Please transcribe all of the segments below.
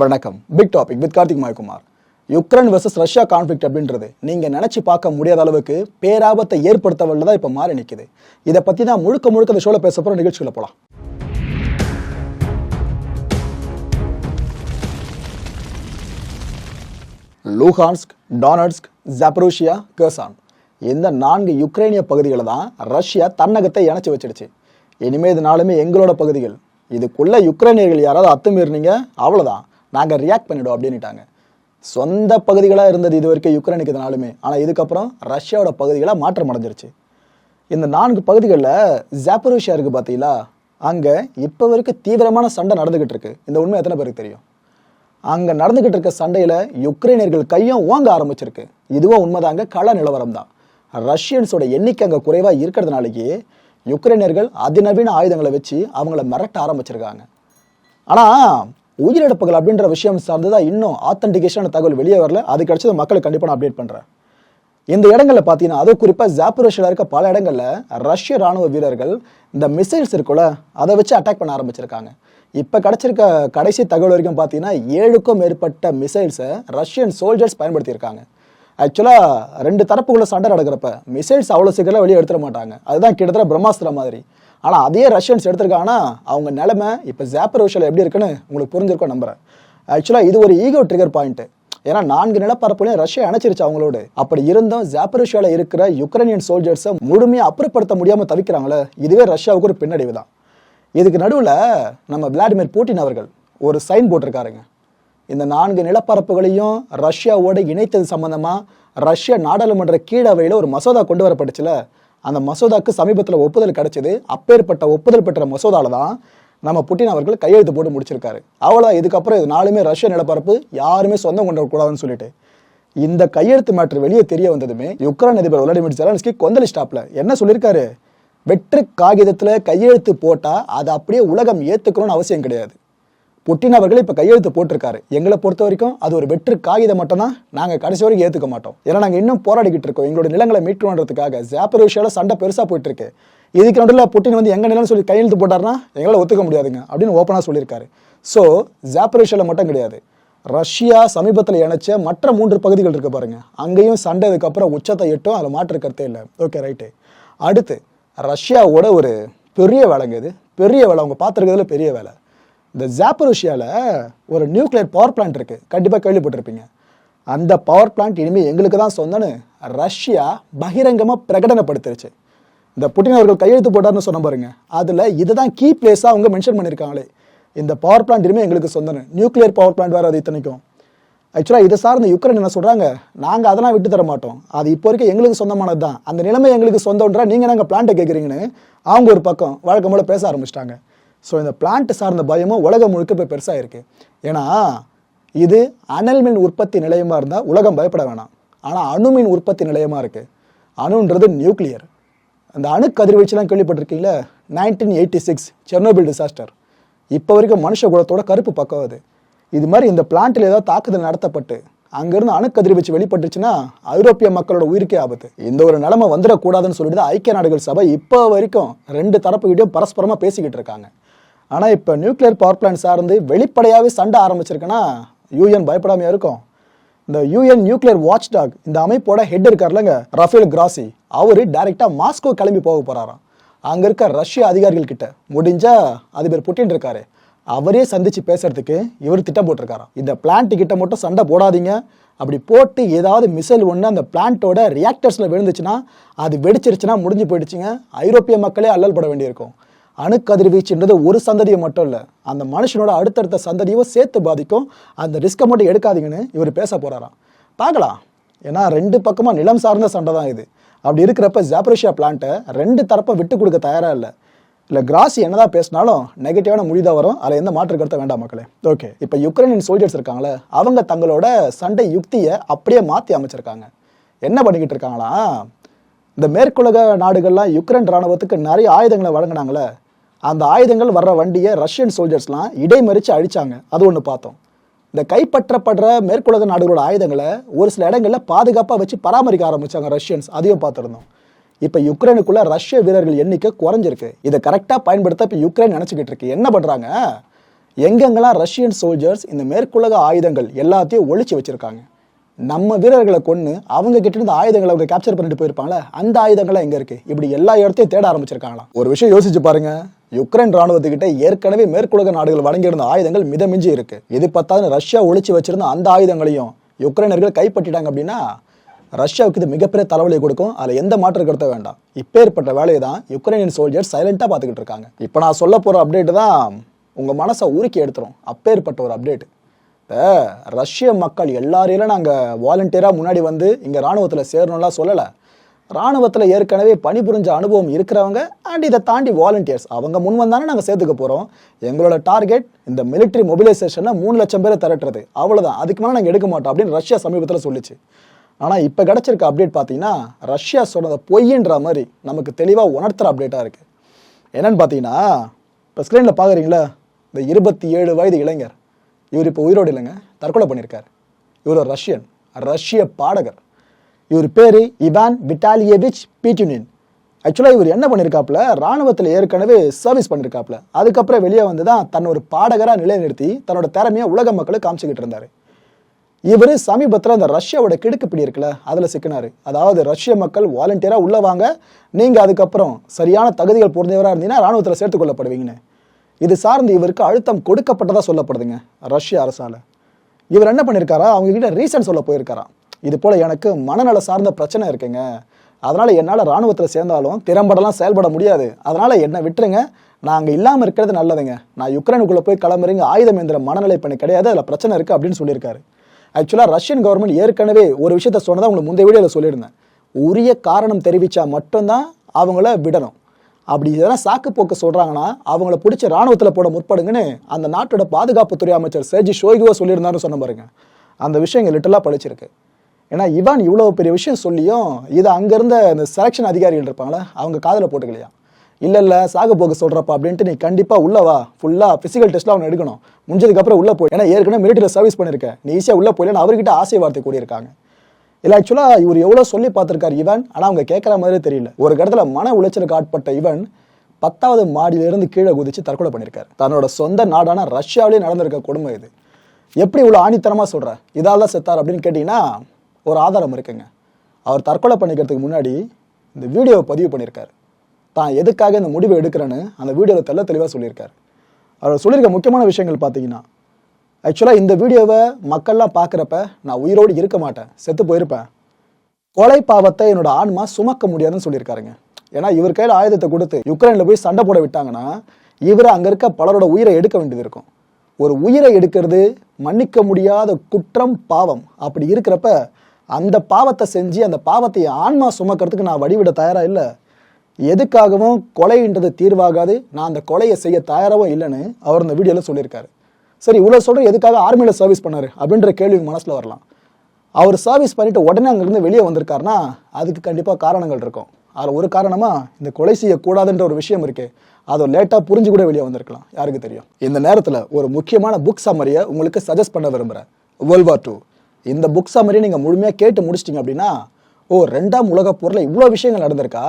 வணக்கம். Big topic with Karthik Mayakumar. Ukraine versus Russia conflict அப்படின்றது நீங்க நினச்சி பார்க்க முடியாத அளவுக்கு பேராபத்தை ஏற்படுத்த தான் இப்போ மாறி நிற்குது இதை பத்தி தான் முழுக்க முழுக்க இந்த ஷோவில் பேச போகிற நிகழ்ச்சிகளை போகலாம் லூஹான்ஸ்க் டானட்ஸ்க் ஜாப்ரோஷியா கர்சான் இந்த நான்கு யுக்ரைனிய பகுதிகளை தான் ரஷ்யா தன்னகத்தை இணைச்சி வச்சிடுச்சு. இனிமேல் இது நாளுமே எங்களோட பகுதிகள். இதுக்குள்ளே யுக்ரைனியர்கள் யாராவது அத்துமீறினீங்க அவ்வளோதான் நாங்கள் ரியாக்ட் பண்ணிடுவோம் அப்படின்னுட்டாங்க. சொந்த பகுதிகளாக இருந்தது இது வரைக்கும் யுக்ரைனுக்கு இதனாலுமே ஆனால் இதுக்கப்புறம் ரஷ்யாவோட பகுதிகளாக மாற்றம் அடைஞ்சிருச்சு. இந்த நான்கு பகுதிகளில் ஜாப்பரோஷியா இருக்குது பார்த்தீங்களா அங்கே இப்போ வரைக்கும் தீவிரமான சண்டை நடந்துக்கிட்டு இருக்கு. இந்த உண்மை எத்தனை பேருக்கு தெரியும்? அங்கே நடந்துக்கிட்டு இருக்க சண்டையில் யுக்ரைனியர்கள் கையும் ஓங்க ஆரம்பிச்சிருக்கு. இதுவும் உண்மைதாங்க? கள நிலவரம் தான். ரஷ்யன்ஸோட எண்ணிக்கை அங்கே குறைவாக இருக்கிறதுனாலேயே யுக்ரைனியர்கள் அதிநவீன ஆயுதங்களை வச்சு அவங்கள மிரட்ட ஆரம்பிச்சிருக்காங்க. ஆனால் உயிரிழப்புகள் அப்படின்ற விஷயம் சார்ந்துதான் இன்னும் ஆத்தன்டிகேஷன் தகவல் வெளியே வரல. அது கிடைச்சது மக்களுக்கு கண்டிப்பாக நான் அப்டேட் பண்ணுறேன் இந்த இடங்களில் பார்த்தீங்கன்னா அதுவும் குறிப்பாக ஜாப்பரோஷியில் இருக்க பல இடங்களில் ரஷ்ய ராணுவ வீரர்கள் இந்த மிசைல்ஸ் இருக்குல்ல அதை வச்சு அட்டாக் பண்ண ஆரம்பிச்சிருக்காங்க. இப்போ கிடச்சிருக்க கடைசி தகவல் வரைக்கும் பார்த்தீங்கன்னா ஏழுக்கும் மேற்பட்ட மிசைல்ஸை ரஷ்யன் சோல்ஜர்ஸ் பயன்படுத்தியிருக்காங்க. ஆக்சுவலாக ரெண்டு தரப்புக்குள்ள சண்டை நடக்கிறப்ப மிசைல்ஸ் அவ்வளோ சீக்கிரம் வெளியே எடுத்துட மாட்டாங்க. அதுதான் கிட்டத்தட்ட பிரம்மாஸ்திரம் மாதிரி. ஆனால் அதே ரஷ்யன்ஸ் எடுத்திருக்காங்கன்னா அவங்க நிலமை இப்போ ஜாப்பரோஷியில் எப்படி இருக்குன்னு உங்களுக்கு புரிஞ்சிருக்கோம் நம்புறேன். ஆக்சுவலாக இது ஒரு ஈகோ ட்ரிகர் பாயிண்ட்டு ஏன்னா நான்கு நிலப்பரப்புலையும் ரஷ்யா அணைச்சிருச்சு அவங்களோடு. அப்படி இருந்தும் ஜாப்பரோஷியால இருக்கிற யுக்ரைனியன் சோல்ஜர்ஸை முழுமையாக அப்புறப்படுத்த முடியாமல் தவிக்கிறாங்களே இதுவே ரஷ்யாவுக்கு ஒரு பின்னடைவு தான். இதுக்கு நடுவில் நம்ம விளாடிமிர் பூட்டின் அவர்கள் ஒரு சைன் போட்டிருக்காருங்க. இந்த நான்கு நிலப்பரப்புகளையும் ரஷ்யாவோட இணைத்தது சம்பந்தமாக ரஷ்ய நாடாளுமன்ற கீழவையில் ஒரு மசோதா கொண்டு வரப்பட்டுச்சுல அந்த மசோதாக்கு சமீபத்தில் ஒப்புதல் கிடைச்சது. அப்பேற்பட்ட ஒப்புதல் பெற்ற மசோதாவில் தான் நம்ம புட்டின் அவர்கள் கையெழுத்து போட்டு முடிச்சிருக்காரு. அவ்வளோ இதுக்கப்புறம் இது நாலுமே ரஷ்ய நிலப்பரப்பு யாருமே சொந்தம் கொண்டு கூடாதுன்னு சொல்லிட்டு. இந்த கையெழுத்து மேட்ரு வெளியே தெரிய வந்ததுமே யுக்ரைன் அதிபர் விளாடிமிர் ஜெலன்ஸ்கி கொந்தளிச்சிட்டாப்ல என்ன சொல்லியிருக்காரு? வெற்று காகிதத்தில் கையெழுத்து போட்டால் அதை அப்படியே உலகம் ஏற்றுக்கணும்னு அவசியம் கிடையாது. புட்டின் அவர்கள் இப்போ கையெழுத்து போட்டிருக்காரு. எங்களை பொறுத்த வரைக்கும் அது ஒரு வெற்று காகிதம் மட்டும்தான் நாங்கள் கடைசி வரைக்கும் ஏற்றுக்க மாட்டோம். ஏன்னா நாங்கள் இன்னும் போராடிக்கிட்டு இருக்கோம். எங்களோட நிலங்களை மீட்கணுன்றதுக்காக விஷயம் சண்டை பெருசாக போயிட்டு இருக்கு இதுக்கு நடுவில் புட்டின் வந்து எங்க நிலம்னு சொல்லி கையெழுத்து போட்டார்னா எங்களால் ஒத்துக்க முடியாதுங்க அப்படின்னு ஓப்பனாக சொல்லியிருக்காரு. ஸோ விஷயம் மட்டும் கிடையாது. ரஷ்யா சமீபத்தில் இணைச்ச மற்ற மூன்று பகுதிகள் இருக்கு பாருங்க. அங்கேயும் சண்டை இதுக்கப்புறம் உச்சத்தை எட்டும் அதில் மாற்று கருத்தே இல்லை. ஓகே ரைட்டு அடுத்து ரஷ்யாவோட ஒரு பெரிய வேலைங்க இது. பெரிய வேலை. அவங்க பார்த்துருக்கிறதுல பெரிய வேலை. இந்த ஜாப்பரோஷியாவில் ஒரு நியூக்ளியர் பவர் பிளான்ட் இருக்குது கண்டிப்பாக கேள்விப்பட்டிருப்பீங்க. அந்த பவர் பிளான்ட் இனிமேல் எங்களுக்கு தான் சொந்தன்னு ரஷ்யா பகிரங்கமாக பிரகடனப்படுத்திருச்சு. இந்த புட்டின் அவர்கள் கையெழுத்து போட்டார்னு சொன்ன பாருங்க. அதில் இதுதான் கீ பிளேஸாக அவங்க மென்ஷன் பண்ணியிருக்காங்களே இந்த பவர் பிளான்ட் இனிமேல் எங்களுக்கு சொந்தன்னு நியூக்ளியர் பவர் பிளான்ட் வேறு அது இத்தனைக்கும். ஆக்சுவலாக இதை சார்ந்த யுக்ரைன் என்ன சொல்கிறாங்க நாங்கள் அதெல்லாம் விட்டு தர மாட்டோம். அது இப்போ வரைக்கும் எங்களுக்கு சொந்தமானது தான் அந்த நிலைமை எங்களுக்கு சொந்தம்ன்றா நீங்கள் நாங்கள் பிளான்ட்டை கேட்குறீங்கன்னு அவங்க ஒரு பக்கம் வழக்கம் போல பேச ஆரம்பிச்சிட்டாங்க. ஸோ இந்த பிளான்ட் சார்ந்த பயமும் உலகம் முழுக்க இப்போ பெருசாக இருக்குது ஏன்னா இது அனல் மின் உற்பத்தி நிலையமாக இருந்தால் உலகம் பயப்பட வேணாம். ஆனால் அணுமின் உற்பத்தி நிலையமாக இருக்குது அணுன்றது நியூக்ளியர் அந்த அணு கதிர்வீச்சுலாம் கேள்விப்பட்டிருக்கீங்களா? Nineteen eighty six Chernobyl disaster இப்போ வரைக்கும் மனுஷ குலத்தோட கருப்பு பக்கம் அது. இது மாதிரி இந்த பிளான்ட்டில் ஏதாவது தாக்குதல் நடத்தப்பட்டு அங்கேருந்து அணு கதிர்வீச்சு வெளிப்பட்டுச்சுன்னா ஐரோப்பிய மக்களோட உயிருக்கே ஆபத்து. இந்த ஒரு நிலைமை வந்துடக்கூடாதுன்னு சொல்லிட்டு தான் ஐக்கிய நாடுகள் சபை இப்போ வரைக்கும் ரெண்டு தரப்புகிட்டையும் பரஸ்பரமாக பேசிக்கிட்டு இருக்காங்க. ஆனால் இப்போ நியூக்ளியர் பவர் பிளான்ட் சார்ந்து வெளிப்படையாகவே சண்டை ஆரம்பிச்சிருக்குன்னா யூஎன் பயப்படாமல் இருக்கும். இந்த யூஎன் நியூக்ளியர் வாட்ச் டாக் இந்த அமைப்போட ஹெட் இருக்கார்லங்க ரஃபேல் கிராசி அவர் டைரெக்டாக மாஸ்கோ கிளம்பி போக போகிறாராம் அங்கே இருக்க ரஷ்ய அதிகாரிகள் கிட்ட முடிஞ்சால் அதிபர் புட்டின் இருக்காரு. அவரே சந்தித்து பேசுறதுக்கு இவர் திட்டம் போட்டிருக்காராம். இந்த பிளான்ட் கிட்ட மட்டும் சண்டை போடாதீங்க. அப்படி போட்டு ஏதாவது மிசைல் ஒன்று அந்த பிளான்ட்டோட ரியாக்டர்ஸில் விழுந்துச்சுன்னா அது வெடிச்சிருச்சுன்னா முடிஞ்சு போயிடுச்சுங்க. ஐரோப்பிய மக்களே அல்லல் பட வேண்டியிருக்கும். அணுக்கதிர்வீச்சுன்றது ஒரு சந்ததியை மட்டும் இல்லை. அந்த மனுஷனோட அடுத்தடுத்த சந்ததியும் சேர்த்து பாதிக்கும். அந்த ரிஸ்க்கை மட்டும் எடுக்காதீங்கன்னு இவர் பேச போகிறாராம் பார்க்கலாம். ஏன்னா ரெண்டு பக்கமாக நிலம் சார்ந்த சண்டை தான் இது. அப்படி இருக்கிறப்ப ஜாப்ரேஷியா பிளான்ட்டை ரெண்டு தரப்பும் விட்டு கொடுக்க தயாராக இல்லை. இல்லை கிராசி என்னதான் பேசினாலும் நெகட்டிவான மொழி வரும். அதில் எந்த மாற்று கருத்தை வேண்டாம் மக்களே. ஓகே இப்போ யுக்ரைனின் சோல்ஜர்ஸ் இருக்காங்களே அவங்க தங்களோட சண்டை யுக்தியை அப்படியே மாற்றி அமைச்சிருக்காங்க. என்ன பண்ணிக்கிட்டு இருக்காங்களா இந்த மேற்குலக நாடுகள்லாம் யுக்ரைன் ராணுவத்துக்கு நிறைய ஆயுதங்களை வழங்கினாங்களே. அந்த ஆயுதங்கள் வர்ற வண்டியை ரஷ்யன் சோல்ஜர்ஸ்லாம் இடைமறித்து அழிச்சாங்க. அது ஒன்று பார்த்தோம். இந்த கைப்பற்றப்படுற மேற்குலக நாடுகளோட ஆயுதங்களை ஒரு சில இடங்களில் பாதுகாப்பாக வச்சு பராமரிக்க ஆரம்பித்தாங்க ரஷ்யன்ஸ். அதையும் பார்த்துருந்தோம். இப்போ யுக்ரைனுக்குள்ள ரஷ்ய வீரர்கள் எண்ணிக்கை குறைஞ்சிருக்கு. இதை கரெக்டாக பயன்படுத்த இப்போ யுக்ரைன் நினச்சிக்கிட்டு இருக்கு. என்ன பண்ணுறாங்க எங்கெங்கெல்லாம் ரஷ்யன் சோல்ஜர்ஸ் இந்த மேற்குலக ஆயுதங்கள் எல்லாத்தையும் ஒழிச்சு வச்சுருக்காங்க. நம்ம வீரர்களை கொன்று அவங்க கிட்ட இருந்து ஆயுதங்களை அவங்க கேப்சர் பண்ணிட்டு போயிருப்பாங்களே அந்த ஆயுதங்கள்லாம் எங்கே இருக்குது இப்படி எல்லா இடத்தையும் தேட ஆரம்பிச்சிருக்காங்களாம். ஒரு விஷயம் யோசிச்சு பாருங்கள் யுக்ரைன் ராணுவத்துக்கிட்ட ஏற்கனவே மேற்குலக நாடுகள் வழங்கியிருந்த ஆயுதங்கள் மிதமிஞ்சி இருக்கு. இது பத்தாது ரஷ்யா ஒழிச்சு வச்சிருந்த அந்த ஆயுதங்களையும் யுக்ரைனர்கள் கைப்பற்றிட்டாங்க அப்படின்னா ரஷ்யாவுக்கு இது மிகப்பெரிய தலைவலியை கொடுக்கும். அதில் எந்த மாற்று கருத்த வேண்டாம். இப்பேற்பட்ட வேலையை தான் யுக்ரைனியன் சோல்ஜர்ஸ் சைலண்டாக பார்த்துக்கிட்டு இருக்காங்க. இப்போ நான் சொல்ல போகிற அப்டேட் தான் உங்கள் மனசை உருக்கி எடுத்துரும். அப்பேற்பட்ட ஒரு அப்டேட் ரஷ்ய மக்கள் எல்லாரையும் நாங்கள் வாலண்டியராக முன்னாடி வந்து இங்கே ராணுவத்தில் சேரணும்லாம் சொல்லலை. ராணுவத்தில் ஏற்கனவே பணிபுரிஞ்ச அனுபவம் இருக்கிறவங்க அண்ட் இதை தாண்டி வாலண்டியர்ஸ் அவங்க முன் வந்தானே நாங்கள் சேர்த்துக்க போகிறோம் எங்களோட டார்கெட் இந்த மிலிட்ரி மொபிலைசேஷனில் மூணு லட்சம் பேரை திரட்டுறது. அவ்வளோதான் அதுக்கு மேலே நாங்கள் எடுக்க மாட்டோம் அப்படின்னு ரஷ்யா சமீபத்தில் சொல்லிச்சு. ஆனால் இப்போ கிடச்சிருக்க அப்டேட் பார்த்தீங்கன்னா ரஷ்யா சொன்னதை பொய்ன்ற மாதிரி நமக்கு தெளிவாக உணர்த்துற அப்டேட்டாக இருக்குது என்னன்னு பார்த்தீங்கன்னா இப்போ ஸ்க்ரீனில் பார்க்குறீங்களா இந்த இருபத்தி ஏழு வயது இளைஞர். இவர் இப்போ உயிரோடு இல்லைங்க. தற்கொலை பண்ணியிருக்கார். இவர் ரஷ்யன். ரஷ்ய பாடகர். இவர் பேர் இவான் விட்டாலியவிச் பீட்டுனின். ஆக்சுவலாக இவர் என்ன பண்ணியிருக்காப்புல ராணுவத்தில் ஏற்கனவே சர்வீஸ் பண்ணியிருக்காப்புல அதுக்கப்புறம் வெளியே வந்து தான் தன்னை ஒரு பாடகராக நிலைநிறுத்தி தன்னோட திறமையை உலக மக்களுக்கு காமிச்சிக்கிட்டு இருந்தார். இவர் சமீபத்தில் அந்த ரஷ்யாவோட கிடுக்குப்பிடி இருக்குல்ல அதில் சிக்கினார். அதாவது ரஷ்ய மக்கள் வாலண்டியராக உள்ளே வாங்க நீங்கள் அதுக்கப்புறம் சரியான தகுதிகள் பொருந்தவராக இருந்தீங்கன்னா ராணுவத்தில் சேர்த்துக்கொள்ளப்படுவீங்கன்னு இது சார்ந்து இவருக்கு அழுத்தம் கொடுக்கப்பட்டதாக சொல்லப்படுதுங்க ரஷ்ய அரசால். இவர் என்ன பண்ணியிருக்காரா அவங்க கிட்ட ரீசன் சொல்ல போயிருக்காராம். இது போல எனக்கு மனநல சார்ந்த பிரச்சனை இருக்குங்க. அதனால என்னால் இராணுவத்தில் சேர்ந்தாலும் திறம்படலாம் செயல்பட முடியாது. அதனால என்னை விட்டுருங்க. நான் அங்கே இல்லாமல் இருக்கிறது நல்லதுங்க. நான் யுக்ரைனுக்குள்ளே போய் கிளம்புறீங்க ஆயுதம் எந்திர மனநிலை பண்ணி கிடையாது. அதில் பிரச்சனை இருக்குது அப்படின்னு சொல்லியிருக்காரு. ஆக்சுவலாக ரஷ்யன் கவர்மெண்ட் ஏற்கனவே ஒரு விஷயத்த சொன்னதை உங்களுக்கு முந்தைய வீடியோவில் சொல்லியிருந்தேன். உரிய காரணம் தெரிவித்தா மட்டும்தான் அவங்கள விடணும். அப்படி இதெல்லாம் சாக்கு போக்கு சொல்கிறாங்கன்னா அவங்கள பிடிச்ச ராணுவத்தில் போட முற்படுங்கன்னு அந்த நாட்டோட பாதுகாப்புத்துறை அமைச்சர் சேஜி ஷோய்குவா சொல்லியிருந்தாருன்னு சொன்ன பாருங்க. அந்த விஷயம் இங்கே லிட்டலாக பழிச்சிருக்கு. ஏன்னா இவான் இவ்வளோ பெரிய விஷயம் சொல்லியும் இதை அங்கேருந்த இந்த செலெக்ஷன் அதிகாரிகள் இருப்பாங்களே அவங்க காதில் போட்டுக்கலையா? இல்லை இல்லை சாக போக சொல்கிறப்ப அப்படின்ட்டு நீ கண்டிப்பாக உள்ளே வா. ஃபுல்லாக ஃபிசிக்கல் டெஸ்ட்லாம் அவனை எடுக்கணும். முடிஞ்சதுக்கப்புறம் உள்ளே போய் ஏன்னா ஏற்கனவே மிலிட்டரியில் சர்வீஸ் பண்ணியிருக்கேன் நீ ஈஸியாக உள்ளே போயிலன்னு அவர்கிட்ட ஆசை வார்த்தை கூடியிருக்காங்க இல்லை ஆக்சுவலாக இவர் எவ்வளோ சொல்லி பார்த்துருக்காரு இவன்? ஆனால் அவங்க கேட்குற மாதிரி தெரியல. ஒரு இடத்துல மன உளைச்சலுக்கு ஆட்பட்ட இவன் பத்தாவது மாடியிலிருந்து கீழே குதிச்சு தற்கொலை பண்ணியிருக்காரு. தன்னோட சொந்த நாடான ரஷ்யாவிலேயே நடந்திருக்க கொடுமை இது. எப்படி இவ்வளோ ஆணித்தனமாக சொல்கிற இதால் தான் செத்தார் அப்படின்னு கேட்டிங்கன்னா ஒரு ஆதாரம் இருக்குங்க. அவர் தற்கொலை பண்ணிக்கிறதுக்கு முன்னாடி இந்த வீடியோவை பதிவு பண்ணியிருக்காரு தான் எதுக்காக இந்த முடிவை எடுக்கிறேன்னு அந்த வீடியோவில் தெல்ல தெளிவாக சொல்லியிருக்காரு. அவர் சொல்லியிருக்க முக்கியமான விஷயங்கள் பார்த்தீங்கன்னா ஆக்சுவலாக இந்த வீடியோவை மக்கள்லாம் பார்க்குறப்ப நான் உயிரோடு இருக்க மாட்டேன் செத்து போயிருப்பேன். கொலை பாவத்தை என்னோட ஆன்மா சுமக்க முடியாதுன்னு சொல்லியிருக்காருங்க. ஏன்னா இவர் கையில் ஆயுதத்தை கொடுத்து யுக்ரைனில் போய் சண்டை போட விட்டாங்கன்னா இவர் அங்கே இருக்க பலரோட உயிரை எடுக்க வேண்டியது இருக்கும். ஒரு உயிரை எடுக்கிறது மன்னிக்க முடியாத குற்றம் பாவம். அப்படி இருக்கிறப்ப அந்த பாவத்தை செஞ்சு அந்த பாவத்தை ஆன்மா சுமக்கிறதுக்கு நான் வடிவிட தயாரா இல்லை. எதுக்காகவும் கொலைன்றது தீர்வாகாது. நான் அந்த கொலையை செய்ய தயாராகவும் இல்லைன்னு அவர் இந்த வீடியோவில் சொல்லியிருக்காரு. சரி இவ்வளோ சொல்கிற எதுக்காக ஆர்மியில் சர்வீஸ் பண்ணாரு அப்படின்ற கேள்வி மனசில் வரலாம். அவர் சர்வீஸ் பண்ணிட்டு உடனே அங்கேருந்து வெளியே வந்திருக்காருன்னா அதுக்கு கண்டிப்பாக காரணங்கள் இருக்கும். அதில் ஒரு காரணமாக இந்த கொலை செய்யக்கூடாதுன்ற ஒரு விஷயம் இருக்கு. அதை லேட்டாக புரிஞ்சு கூட வெளியே வந்திருக்கலாம். யாருக்கு தெரியும்? இந்த நேரத்தில் ஒரு முக்கியமான புக் சம்மரியை உங்களுக்கு சஜஸ்ட் பண்ண விரும்புகிறேன் வேர்ல்ட் வார் டூ இந்த புக் சம்மரி நீங்கள் முழுமையாக கேட்டு முடிச்சிட்டிங்க அப்படின்னா ஓ ரெண்டாம் உலகப் போரில் இவ்வளோ விஷயங்கள் நடந்திருக்கா?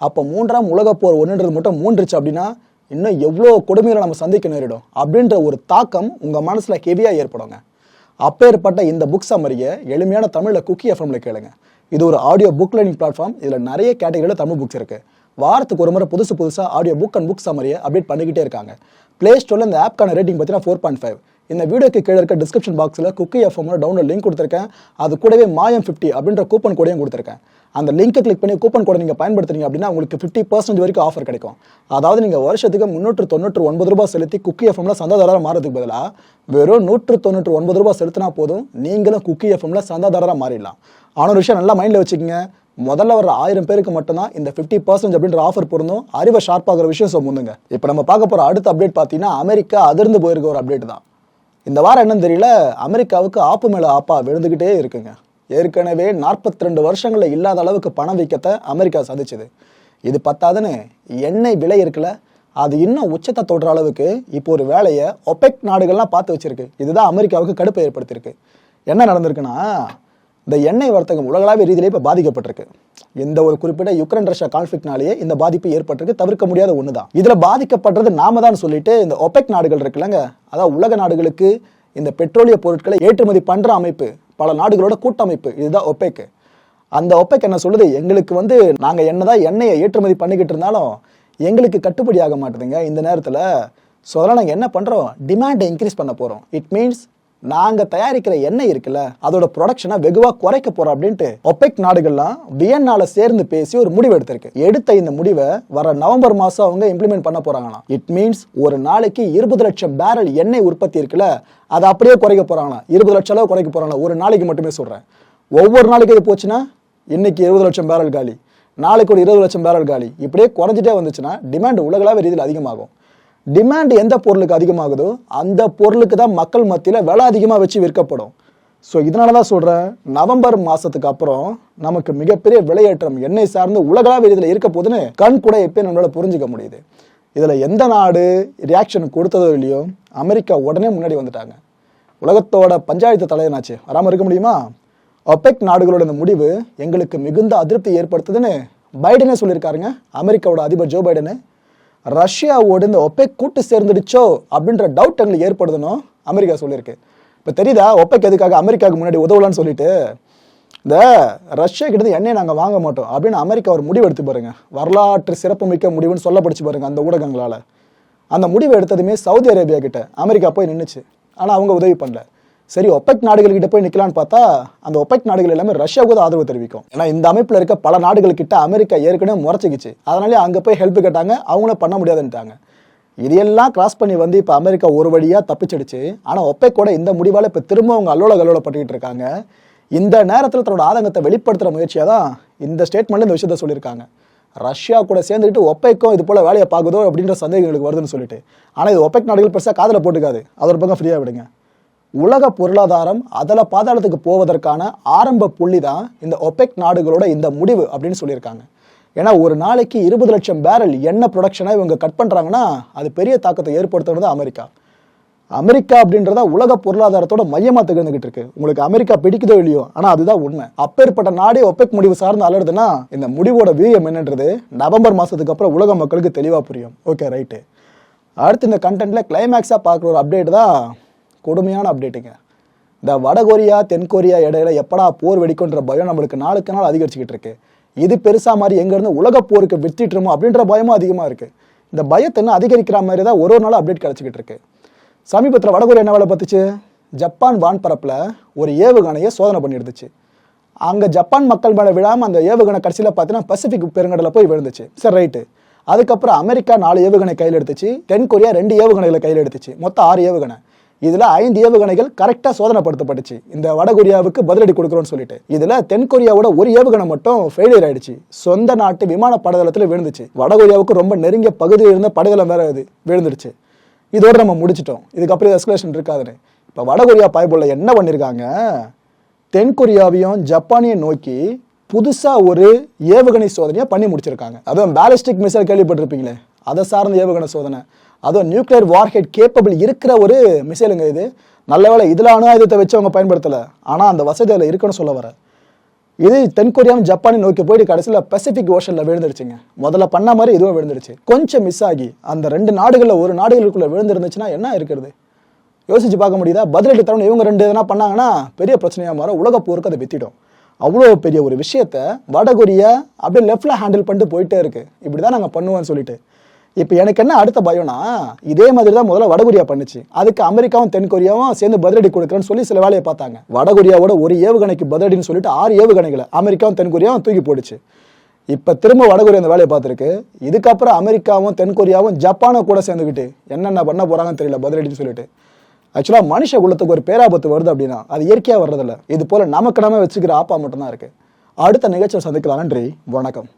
அப்போ மூன்றாம் உலகப் போர் ஒன்றுன்றது மட்டும் மூன்றுச்சு அப்படின்னா இன்னும் எவ்வளோ கொடுமைகளை நம்ம சந்திக்க நேரிடும் அப்படின்ற ஒரு தாக்கம் உங்கள் மனசில் ஹெவியாக ஏற்படுங்க. அப்பேற்பட்ட இந்த புக் சம்மரியை எளிமையான தமிழில் குக்கி எஃப்எம்ல கேளுங்க. இது ஒரு ஆடியோ புக் லேர்னிங் பிளாட்ஃபார்ம் இதில் நிறைய கேட்டகரியில் தமிழ் புக்ஸ் இருக்குது வாரத்துக்கு ஒரு முறை புதுசு புதுசாக ஆடியோ புக் அண்ட் புக் சம்மரியை அப்டேட் பண்ணிக்கிட்டே இருக்காங்க. ப்ளே ஸ்டோரில் இந்த ஆப்க்கான ரேட்டிங் பார்த்தீங்கன்னா ஃபோர் பாயிண்ட் ஃபைவ் இந்த வீடியோக்கு கீழே இருக்க டிஸ்கிரிப்ஷன் பாக்ஸில் குக்கி எஃப்எம்மோட டவுன்லோட் லிங்க் கொடுத்துருக்கேன். அது கூடவே மாயம் ஃபிஃப்டி அப்படின்ற கூப்பன் கோடையும் கொடுத்துருக்கேன். அந்த லிங்கை கிளிக் பண்ணி கூப்பன் கோடை நீங்கள் பயன்படுத்துறீங்க அப்படின்னா உங்களுக்கு ஃபிஃப்டி பர்சன்ட் வரைக்கும் ஆஃபர் கிடைக்கும். அதாவது நீங்கள் வருஷத்துக்கு முந்நூற்று தொண்ணூற்று ஒன்பது ரூபாய் செலுத்தி குக்கி எஃப்எம்ல சந்தாதாரராக மாறதுக்கு பதிலாக வெறும் நூற்று தொண்ணூற்று ஒன்பது ரூபாய் செலுத்தினா போதும் நீங்களும் குக்கி எஃப்எம்ல சந்தாதாரராக மாறிடலாம். ஆனால் ஒரு விஷயம் நல்லா மைண்டில் வச்சுக்கோங்க. முதல்ல வர ஆயிரம் பேருக்கு மட்டும்தான் இந்த ஃபிஃப்டி பர்சன்ட் அப்படின்ற ஆஃபர் பொருந்தும் அறிவை ஷார்ப்பாகிற விஷயம் சொல்லுங்க இப்போ நம்ம பார்க்க போகிற அடுத்த அப்டேட் பார்த்தீங்கன்னா அமெரிக்கா அதிர்ந்து போயிருக்க ஒரு அப்டேட் தான். இந்த வாரம் என்னன்னு தெரியல அமெரிக்காவுக்கு ஆப்பு மேலே ஆப்பா விழுந்துக்கிட்டே இருக்குங்க. ஏற்கனவே நாற்பத்தி ரெண்டு வருஷங்களில் இல்லாத அளவுக்கு பணம் வீக்கத்தை அமெரிக்கா சந்திச்சுது இது பத்தாதுன்னு எண்ணெய் விலை இருக்குல்ல அது இன்னும் உச்சத்தை தொடுற அளவுக்கு இப்போ ஒரு வேலையை ஒபெக் நாடுகள்லாம் பார்த்து வச்சிருக்கு. இதுதான் அமெரிக்காவுக்கு கடுப்பை ஏற்படுத்தியிருக்கு. என்ன நடந்திருக்குன்னா இந்த எண்ணெய் வர்த்தகம் உலகளாவிய ரீதியிலே இப்போ பாதிக்கப்பட்டிருக்கு. இந்த ஒரு குறிப்பிட்ட யுக்ரைன் ரஷ்யா கான்ஃபிளிக்னாலேயே இந்த பாதிப்பு ஏற்பட்டிருக்கு. தவிர்க்க முடியாத ஒன்று தான் இதில் பாதிக்கப்படுறது நாம தான் சொல்லிட்டு இந்த ஒபெக் நாடுகள் இருக்குல்லங்க அதாவது உலக நாடுகளுக்கு இந்த பெட்ரோலிய பொருட்களை ஏற்றுமதி பண்ணுற அமைப்பு பல நாடுகளோட கூட்டமைப்பு இதுதான் ஒபெக் அந்த ஒப்பெக் என்ன சொல்லுது? எங்களுக்கு வந்து நாங்கள் என்னதான் எண்ணெயை ஏற்றுமதி பண்ணிக்கிட்டு இருந்தாலும் எங்களுக்கு கட்டுப்படி ஆக மாட்டேதுங்க. இந்த நேரத்தில் ஸோ அதெல்லாம் நாங்கள் என்ன பண்ணுறோம் டிமாண்டை இன்க்ரீஸ் பண்ண போகிறோம் இட் மீன்ஸ் நாங்கள் தயாரிக்கிற எண்ணெய் இருக்குல்ல அதோட ப்ரொடக்ஷனை வெகுவாக குறைக்க போகிறோம் அப்படின்ட்டு ஒபெக் நாடுகள்லாம் வியன்னால சேர்ந்து பேசி ஒரு முடிவு எடுத்திருக்கு. எடுத்த இந்த முடிவை வர நவம்பர் மாதம் அவங்க இம்ப்ளிமெண்ட் பண்ண போகிறாங்களாம் இட் மீன்ஸ் ஒரு நாளைக்கு இருபது லட்சம் பேரல் எண்ணெய் உற்பத்தி இருக்குல்ல அதை அப்படியே குறைக்க போகிறாங்களாம் இருபது லட்சம் அளவு குறைக்க போகிறாங்களா ஒரு நாளைக்கு மட்டுமே சொல்கிறேன் ஒவ்வொரு நாளைக்கு இது போச்சுன்னா இன்னைக்கு இருபது லட்சம் பேரல் காலி நாளைக்கு ஒரு இருபது லட்சம் பேரல் காலி. இப்படியே குறைஞ்சிட்டே வந்துச்சுன்னா டிமாண்ட் உலகளாவிய ரீதியில் அதிகமாகும். டிமாண்ட் எந்த பொருளுக்கு அதிகமாகுதோ அந்த பொருளுக்கு தான் மக்கள் மத்தியில் விலை அதிகமாக வச்சு விற்கப்படும். ஸோ இதனால தான் சொல்கிறேன் நவம்பர் மாதத்துக்கு அப்புறம் நமக்கு மிகப்பெரிய விலையேற்றம் எண்ணெய் சார்ந்து உலகளாவிய இதில் இருக்க போதுன்னு கண் கூட எப்போ நம்மளால் புரிஞ்சுக்க முடியுது. இதில் எந்த நாடு ரியாக்ஷன் கொடுத்ததோ இல்லையோ அமெரிக்கா உடனே முன்னாடி வந்துட்டாங்க. உலகத்தோட பஞ்சாயத்து தலைவனாச்சு. வராமல் இருக்க முடியுமா? ஒபெக் நாடுகளோட இந்த முடிவு எங்களுக்கு மிகுந்த அதிருப்தி ஏற்படுத்துதுன்னு பைடனே சொல்லியிருக்காருங்க. அமெரிக்காவோட அதிபர் ஜோ பைடனு. ரஷ்யாவோடு இந்த ஒப்பை கூட்டு சேர்ந்துடுச்சோ அப்படின்ற டவுட் எங்களுக்கு ஏற்படுதுன்னு அமெரிக்கா சொல்லியிருக்கு. இப்போ தெரியுதா ஒப்பைக்கு எதுக்காக அமெரிக்காவுக்கு முன்னாடி உதவலான்னு சொல்லிட்டு? இந்த ரஷ்யா கிட்ட இருந்து எண்ணெய் நாங்கள் வாங்க மாட்டோம் அப்படின்னு அமெரிக்கா ஒரு முடிவு எடுத்து பாருங்க. வரலாற்று சிறப்புமிக்க முடிவுன்னு சொல்லப்படுச்சு பாருங்க அந்த ஊடகங்களால். அந்த முடிவு எடுத்ததுமே சவுதி அரேபியா கிட்ட அமெரிக்கா போய் நின்றுச்சு ஆனால் அவங்க உதவி பண்ணல. சரி ஒப்பெக் நாடுகள்கிட்ட போய் நிற்கலான்னு பார்த்தா அந்த ஒப்பெக் நாடுகள் எல்லாமே ரஷ்யாவுக்கு தான் ஆதரவு தெரிவிக்கும். ஏன்னா இந்த அமைப்பில் இருக்க பல நாடுகள் கிட்ட அமெரிக்கா ஏற்கனவே முறைச்சிக்கிச்சு. அதனாலே அங்கே போய் ஹெல்ப் கேட்டாங்க அவங்களும் பண்ண முடியாதுன்ட்டாங்க இதையெல்லாம் கிராஸ் பண்ணி வந்து இப்போ அமெரிக்கா ஒரு வழியாக தப்பிச்சிடுச்சு. ஆனால் ஒப்பேக்கோட இந்த முடிவால் இப்போ திரும்ப அவங்க அல்லோல கல்லோல பட்டுக்கிட்டு இருக்காங்க. இந்த நேரத்தில் தன்னோட ஆதங்கத்தை வெளிப்படுத்துகிற முயற்சியாக தான் இந்த ஸ்டேட்மெண்ட்டில் இந்த விஷயத்த சொல்லியிருக்காங்க. ரஷ்யா கூட சேர்ந்துக்கிட்டு ஒப்பைக்கும் இது போல வேலையை பார்க்குதோ அப்படின்ற சந்தேகங்களுக்கு வருதுன்னு சொல்லிட்டு. ஆனால் இது ஒப்பைக் நாடுகள் பெருசாக காதில் போட்டுக்காது. அது ஒரு பக்கம் ஃப்ரீயாக விடுங்க. உலக பொருளாதாரம் அதில் பாதாளத்துக்கு போவதற்கான ஆரம்ப புள்ளி தான் இந்த ஒபெக் நாடுகளோட இந்த முடிவு அப்படின்னு சொல்லியிருக்காங்க. ஏன்னா ஒரு நாளைக்கு இருபது லட்சம் பேரல் எண்ணெய் ப்ரொடக்ஷனை இவங்க கட் பண்ணுறாங்கன்னா அது பெரிய தாக்கத்தை ஏற்படுத்துறது அமெரிக்கா. அமெரிக்கா அப்படின்றத உலக பொருளாதாரத்தோட மையமாக திகழ்ந்துகிட்டு இருக்கு. உங்களுக்கு அமெரிக்கா பிடிக்குதோ இல்லையோ ஆனால் அதுதான் உண்மை. அப்பேற்பட்ட நாடே ஒப்பெக் முடிவு சார்ந்து அலறுதுன்னா இந்த முடிவோட வீரியம் என்னன்றது நவம்பர் மாதத்துக்கு அப்புறம் உலக மக்களுக்கு தெளிவாக புரியும். ஓகே ரைட்டு அடுத்து இந்த கண்டென்ட்டில் கிளைமேக்ஸாக பார்க்குற ஒரு அப்டேட் தான் கொடுமையான அப்டேட்டுங்க இந்த வடகொரியா தென்கொரியா இடையில எப்படா போர் வெடிக்குன்ற பயம் நம்மளுக்கு நாளுக்கு நாள் அதிகரிச்சுக்கிட்டு இருக்கு. இது பெருசா மாதிரி எங்கேருந்து உலக போருக்கு வித்திட்டுருமோ அப்படின்ற பயமும் அதிகமாக இருக்கு. இந்த பயத்தை இன்னும் அதிகரிக்கிற மாதிரி தான் ஒரு ஒரு நாள் அப்டேட் கிடச்சிக்கிட்டு இருக்கு. சமீபத்தில் வடகொரியா என்ன வேலை பார்த்துச்சு? ஜப்பான் வான்பரப்பில் ஒரு ஏவுகணையை சோதனை பண்ணிருந்துச்சு அங்கே ஜப்பான் மக்கள் மேலே விழாமல் அந்த ஏவுகணை கடைசியில் பார்த்தீங்கன்னா பசிபிக் பெருங்கடலில் போய் விழுந்துச்சு. சரி ரைட்டு. அதுக்கப்புறம் அமெரிக்கா நாலு ஏவுகணை கையில் எடுத்துச்சு. தென்கொரியா ரெண்டு ஏவுகணைகளை கையில் எடுத்துச்சு. மொத்தம் ஆறு ஏவுகணை. இதுல ஐந்து ஏவுகணைகள் கரெக்டா சோதனைப்படுத்தப்பட்டுச்சு. இந்த வடகொரியாவுக்கு பதிலடி கொடுக்குறோன்னு சொல்லிட்டு. இதுல தென்கொரியாவோட ஒரு ஏவுகணை மட்டும் ஃபெயிலியர் ஆயிடுச்சு. சொந்த நாட்டு விமான படதளத்துல விழுந்துச்சு. வடகொரியாவுக்கு ரொம்ப நெருங்கிய பகுதியில் இருந்த படதளம் வேற இது விழுந்துருச்சு. இதோட நம்ம முடிச்சிட்டோம். இதுக்கப்புறம் எஸ்கலேஷன் இருக்காதுன்னு. இப்போ வடகொரியா பாய்போல என்ன பண்ணியிருக்காங்க தென்கொரியாவையும் ஜப்பானையும் நோக்கி புதுசா ஒரு ஏவுகணை சோதனையை பண்ணி முடிச்சிருக்காங்க. அதுவும் பேலிஸ்டிக் மிசைல் கேள்விப்பட்டிருப்பீங்களே? அதை சார்ந்த ஏவுகணை சோதனை. அதுவும் நியூக்ளியர் வார்ஹெட் கேப்பபிள் இருக்கிற ஒரு மிசைலுங்க இது. நல்ல வேலை இதில் அணு ஆயுதத்தை வச்சு அவங்க பயன்படுத்தலை. ஆனால் அந்த வசதி அதில் இருக்குன்னு சொல்ல வர. இது தென்கொரியாவும் ஜப்பானை நோக்கி போயிட்டு கடைசியில் பசிபிக் ஓஷனில் விழுந்துருச்சுங்க. முதல்ல பண்ண மாதிரி இதுவும் விழுந்துருச்சு. கொஞ்சம் மிஸ் ஆகி அந்த ரெண்டு நாடுகளில் ஒரு நாடுகளுக்குள்ளே விழுந்துருந்துச்சுன்னா என்ன இருக்கிறது? யோசிச்சு பார்க்க முடியுதா? பதிலடி தரணும் இவங்க ரெண்டு எதனா பண்ணாங்கன்னா பெரிய பிரச்சனையாக மாற உலக போருக்கு அதை வித்திடும் அவ்வளோ பெரிய ஒரு விஷயத்த வடகொரியா அப்படியே லெஃப்டில் ஹேண்டில் பண்ணிட்டு போயிட்டே இருக்குது இப்படி தான் நாங்கள் பண்ணுவோம்னு சொல்லிட்டு. இப்போ எனக்கு என்ன அடுத்த பயம்னா இதே மாதிரி தான் முதல்ல வடகொரியா பண்ணுச்சு. அதுக்கு அமெரிக்காவும் தென்கொரியாவும் சேர்ந்து பதிலடி கொடுக்குறேன்னு சொல்லி சில வேலையை பார்த்தாங்க. வடகொரியாவோட ஒரு ஏவுகணைக்கு பதிலடின்னு சொல்லிட்டு ஆறு ஏவுகணைகளை அமெரிக்காவும் தென்கொரியாவும் தூக்கி போடுச்சு இப்போ திரும்ப வடகொரியா அந்த வேலையை பார்த்துருக்கு. இதுக்கப்புறம் அமெரிக்காவும் தென்கொரியாவும் ஜப்பானை கூட சேர்ந்துக்கிட்டு என்னென்ன பண்ண போகிறாங்கன்னு தெரியல பதிலடின்னு சொல்லிட்டு. ஆக்சுவலாக மனுஷ குலத்துக்கு ஒரு பேராபத்து வருது அப்படின்னா அது இயற்கையாக வர்றதில்ல. இது போல் நமக்கு நம்ம வச்சுக்கிற ஆப்பா மட்டும்தான் இருக்குது அடுத்த நிகழ்ச்சியை சந்திக்கலாம். நன்றி. வணக்கம்.